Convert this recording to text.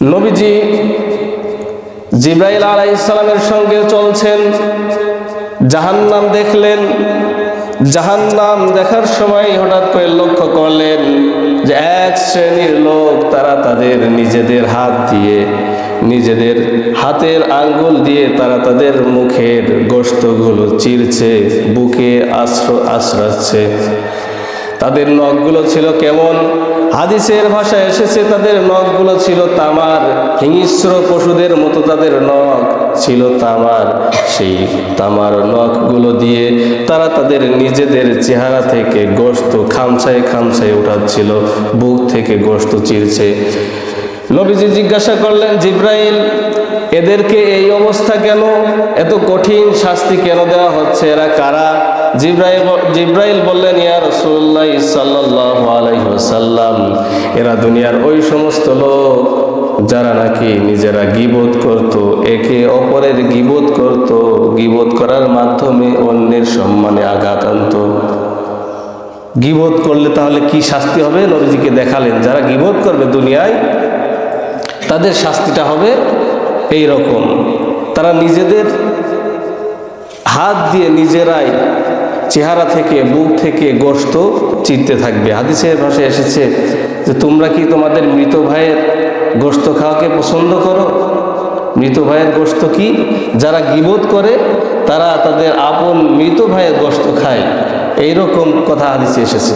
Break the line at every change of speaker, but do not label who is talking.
নবীজি জিব্রাইল আলাই ইসলামের সঙ্গে চলছেন, জাহান্নাম দেখলেন। জাহান্নাম দেখার সময় হঠাৎ করে লক্ষ্য করলেন যে এক শ্রেণির লোক তারা তাদের নিজেদের হাত দিয়ে, নিজেদের হাতের আঙ্গুল দিয়ে তারা তাদের মুখের গোস্তগুলো চিরছে, বুকে আশ্র আশ্রাচ্ছে। তাদের নখগুলো ছিল কেমন? হাদিসের ভাষায় এসেছে, তাদের নখগুলো ছিল তামার। হিংস্র পশুদের মতো তাদের নখ ছিল তামার। সেই তামার নখগুলো দিয়ে তারা তাদের নিজেদের চেহারা থেকে গোস্ত খামছায় খামছায় উঠাচ্ছিল, বুক থেকে গোস্ত চিরছে। নবীজি জিজ্ঞাসা করলেন, জিব্রাইল, এদেরকে এই অবস্থা কেন? এত কঠিন শাস্তি কেন দেওয়া হচ্ছে? এরা কারা? জিব্রাইল বললেন, ইয়া রসুল্লাহ সাল্লাল্লাহু আলাইহি ওয়াসাল্লাম, এরা দুনিয়ার ওই সমস্ত লোক যারা নাকি নিজেরা গিবোধ করত, একে অপরের গিবোধ করত গিবোধ করার মাধ্যমে অন্যের সম্মানে আঘাত আনত। গিবোধ করলে তাহলে কি শাস্তি হবে? নবীজিকে দেখালেন, যারা গিবোধ করবে দুনিয়ায়, তাদের শাস্তিটা হবে এই রকম তারা নিজেদের হাত দিয়ে নিজেরাই চেহারা থেকে বুক থেকে গোস্ত চিনতে থাকবে। হাদিসের ভাষায় এসেছে যে, তোমরা কি তোমাদের মৃত ভাইয়ের গোস্ত খাওয়াকে পছন্দ করো? মৃত ভাইয়ের গোস্ত কি? যারা গিবোধ করে, তারা তাদের আপন মৃত ভাইয়ের গোস্ত খায়। এইরকম কথা হাদিসে এসেছে।